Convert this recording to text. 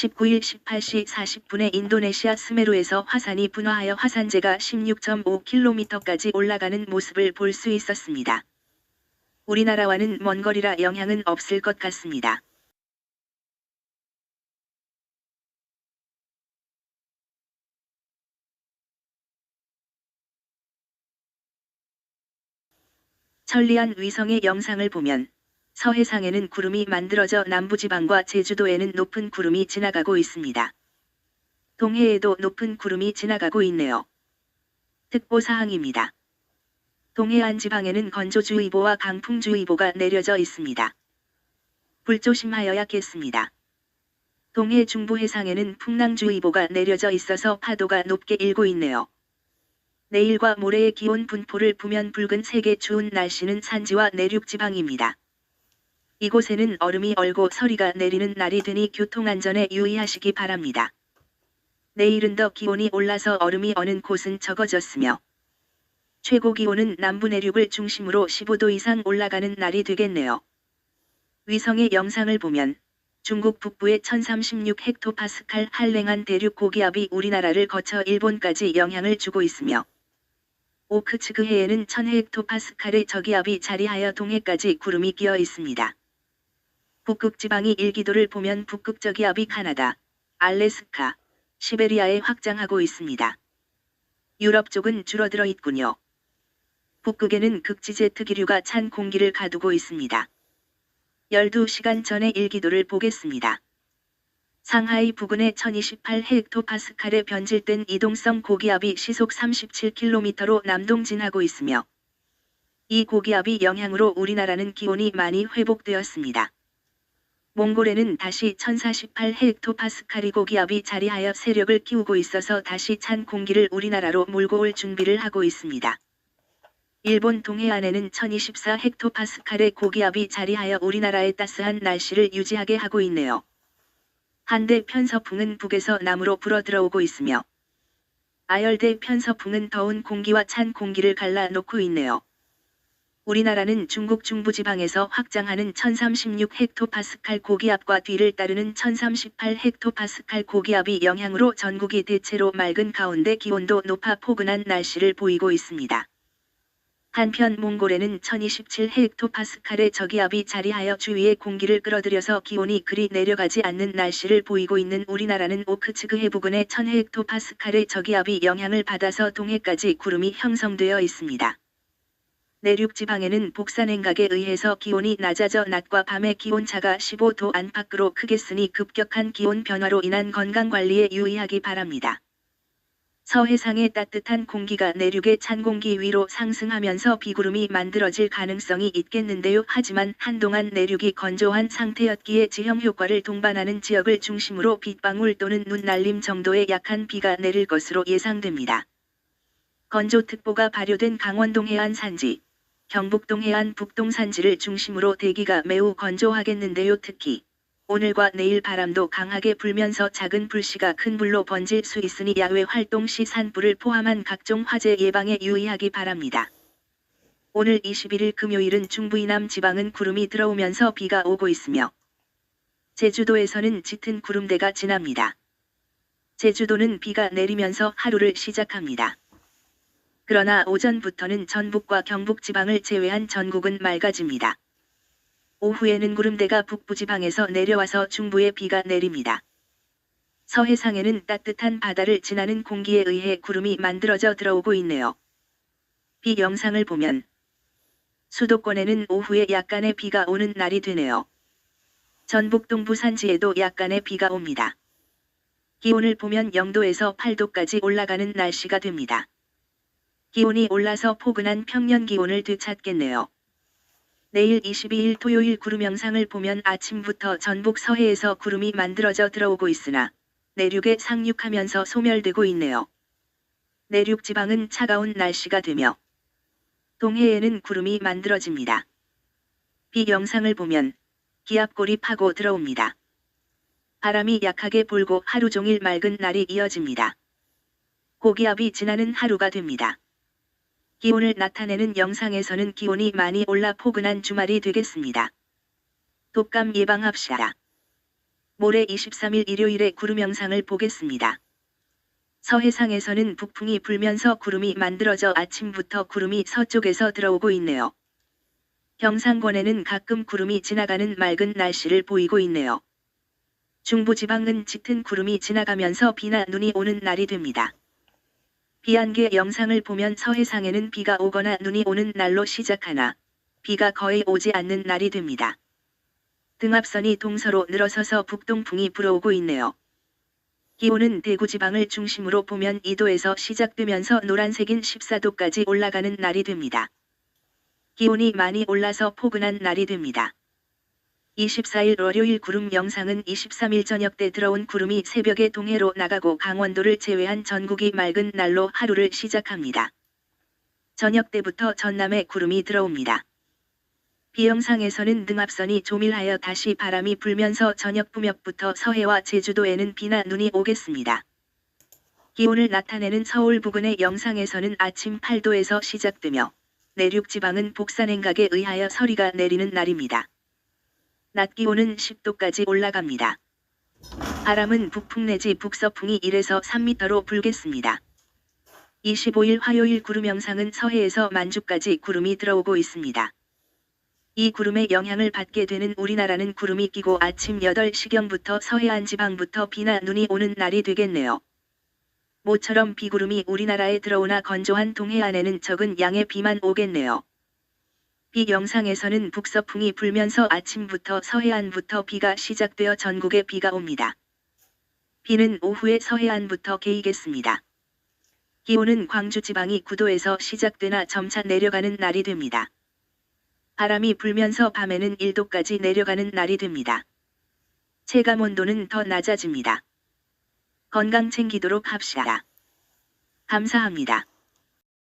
19일 18시 40분에 인도네시아 스메루에서 화산이 분화하여 화산재가 16.5km까지 올라가는 모습을 볼 수 있었습니다. 우리나라와는 먼 거리라 영향은 없을 것 같습니다. 천리안 위성의 영상을 보면 서해상에는 구름이 만들어져 남부지방과 제주도에는 높은 구름이 지나가고 있습니다. 동해에도 높은 구름이 지나가고 있네요. 특보사항입니다. 동해안 지방에는 건조주의보와 강풍주의보가 내려져 있습니다. 불조심하여야겠습니다. 동해 중부 해상에는 풍랑주의보가 내려져 있어서 파도가 높게 일고 있네요. 내일과 모레의 기온 분포를 보면 붉은 색의 추운 날씨는 산지와 내륙 지방입니다. 이곳에는 얼음이 얼고 서리가 내리는 날이 되니 교통안전에 유의하시기 바랍니다. 내일은 더 기온이 올라서 얼음이 어는 곳은 적어졌으며 최고 기온은 남부 내륙을 중심으로 15도 이상 올라가는 날이 되겠네요. 위성의 영상을 보면 중국 북부의 1036 헥토파스칼 한랭한 대륙 고기압이 우리나라를 거쳐 일본까지 영향을 주고 있으며 오크츠그해에는 1000 헥토파스칼의 저기압이 자리하여 동해까지 구름이 끼어 있습니다. 북극 지방이 일기도를 보면 북극 저기압이 카나다, 알래스카, 시베리아에 확장하고 있습니다. 유럽 쪽은 줄어들어 있군요. 북극에는 극지제트 기류가 찬 공기를 가두고 있습니다. 12시간 전의 일기도를 보겠습니다. 상하이 부근의 1028 헥토파스칼에 변질된 이동성 고기압이 시속 37km로 남동진하고 있으며 이 고기압이 영향으로 우리나라는 기온이 많이 회복되었습니다. 몽골에는 다시 1048 헥토파스칼이 고 기압이 자리하여 세력을 키우고 있어서 다시 찬 공기를 우리나라로 몰고 올 준비를 하고 있습니다. 일본 동해안에는 1024 헥토파스칼의 고기압이 자리하여 우리나라의 따스한 날씨를 유지하게 하고 있네요. 한대 편서풍은 북에서 남으로 불어 들어오고 있으며 아열대 편서풍은 더운 공기와 찬 공기를 갈라놓고 있네요. 우리나라는 중국 중부지방에서 확장하는 1036 헥토파스칼 고기압과 뒤를 따르는 1038 헥토파스칼 고기압이 영향으로 전국이 대체로 맑은 가운데 기온도 높아 포근한 날씨를 보이고 있습니다. 한편 몽골에는 1027 헥토파스칼의 저기압이 자리하여 주위의 공기를 끌어들여서 기온이 그리 내려가지 않는 날씨를 보이고 있는 우리나라는 오크츠그 해 부근의 1000 헥토파스칼의 저기압이 영향을 받아서 동해까지 구름이 형성되어 있습니다. 내륙 지방에는 복사냉각에 의해서 기온이 낮아져 낮과 밤의 기온차가 15도 안팎으로 크겠으니 급격한 기온 변화로 인한 건강관리에 유의하기 바랍니다. 서해상의 따뜻한 공기가 내륙의 찬 공기 위로 상승하면서 비구름이 만들어질 가능성이 있겠는데요. 하지만 한동안 내륙이 건조한 상태였기에 지형 효과를 동반하는 지역을 중심으로 빗방울 또는 눈 날림 정도의 약한 비가 내릴 것으로 예상됩니다. 건조특보가 발효된 강원동 해안 산지, 경북 동 해안 북동 산지를 중심으로 대기가 매우 건조하겠는데요. 특히 오늘과 내일 바람도 강하게 불면서 작은 불씨가 큰 불로 번질 수 있으니 야외 활동 시 산불을 포함한 각종 화재 예방에 유의하기 바랍니다. 오늘 21일 금요일은 중부 이남 지방은 구름이 들어오면서 비가 오고 있으며 제주도에서는 짙은 구름대가 지납니다. 제주도는 비가 내리면서 하루를 시작합니다. 그러나 오전부터는 전북과 경북 지방을 제외한 전국은 맑아집니다. 오후에는 구름대가 북부 지방에서 내려와서 중부에 비가 내립니다. 서해상에는 따뜻한 바다를 지나는 공기에 의해 구름이 만들어져 들어오고 있네요. 비 영상을 보면 수도권에는 오후에 약간의 비가 오는 날이 되네요. 전북 동부 산지에도 약간의 비가 옵니다. 기온을 보면 0도에서 8도까지 올라가는 날씨가 됩니다. 기온이 올라서 포근한 평년 기온을 되찾겠네요. 내일 22일 토요일 구름 영상을 보면 아침부터 전북 서해에서 구름이 만들어져 들어오고 있으나 내륙에 상륙하면서 소멸되고 있네요. 내륙 지방은 차가운 날씨가 되며 동해에는 구름이 만들어집니다. 비 영상을 보면 기압골이 파고 들어옵니다. 바람이 약하게 불고 하루 종일 맑은 날이 이어집니다. 고기압이 지나는 하루가 됩니다. 기온을 나타내는 영상에서는 기온이 많이 올라 포근한 주말이 되겠습니다. 독감 예방합시다. 모레 23일 일요일에 구름 영상을 보겠습니다. 서해상에서는 북풍이 불면서 구름이 만들어져 아침부터 구름이 서쪽에서 들어오고 있네요. 경상권에는 가끔 구름이 지나가는 맑은 날씨를 보이고 있네요. 중부지방은 짙은 구름이 지나가면서 비나 눈이 오는 날이 됩니다. 비안개 영상을 보면 서해상에는 비가 오거나 눈이 오는 날로 시작하나 비가 거의 오지 않는 날이 됩니다. 등압선이 동서로 늘어서서 북동풍이 불어오고 있네요. 기온은 대구 지방을 중심으로 보면 2도에서 시작되면서 노란색인 14도까지 올라가는 날이 됩니다. 기온이 많이 올라서 포근한 날이 됩니다. 24일 월요일 구름 영상은 23일 저녁 때 들어온 구름이 새벽에 동해로 나가고 강원도를 제외한 전국이 맑은 날로 하루를 시작합니다. 저녁 때부터 전남에 구름이 들어옵니다. 비영상에서는 등압선이 조밀하여 다시 바람이 불면서 저녁 부몇부터 서해와 제주도에는 비나 눈이 오겠습니다. 기온을 나타내는 서울 부근의 영상에서는 아침 8도에서 시작되며 내륙 지방은 복산 행각에 의하여 서리가 내리는 날입니다. 낮 기온은 10도까지 올라갑니다. 바람은 북풍 내지 북서풍이 1에서 3m로 불겠습니다. 25일 화요일 구름 영상은 서해에서 만주까지 구름이 들어오고 있습니다. 이 구름의 영향을 받게 되는 우리나라는 구름이 끼고 아침 8시경부터 서해안 지방부터 비나 눈이 오는 날이 되겠네요. 모처럼 비구름이 우리나라에 들어오나 건조한 동해안에는 적은 양의 비만 오겠네요. 비 영상에서는 북서풍이 불면서 아침부터 서해안부터 비가 시작되어 전국에 비가 옵니다. 비는 오후에 서해안부터 개이겠습니다. 기온은 광주 지방이 9도에서 시작되나 점차 내려가는 날이 됩니다. 바람이 불면서 밤에는 1도까지 내려가는 날이 됩니다. 체감 온도는 더 낮아집니다. 건강 챙기도록 합시다. 감사합니다.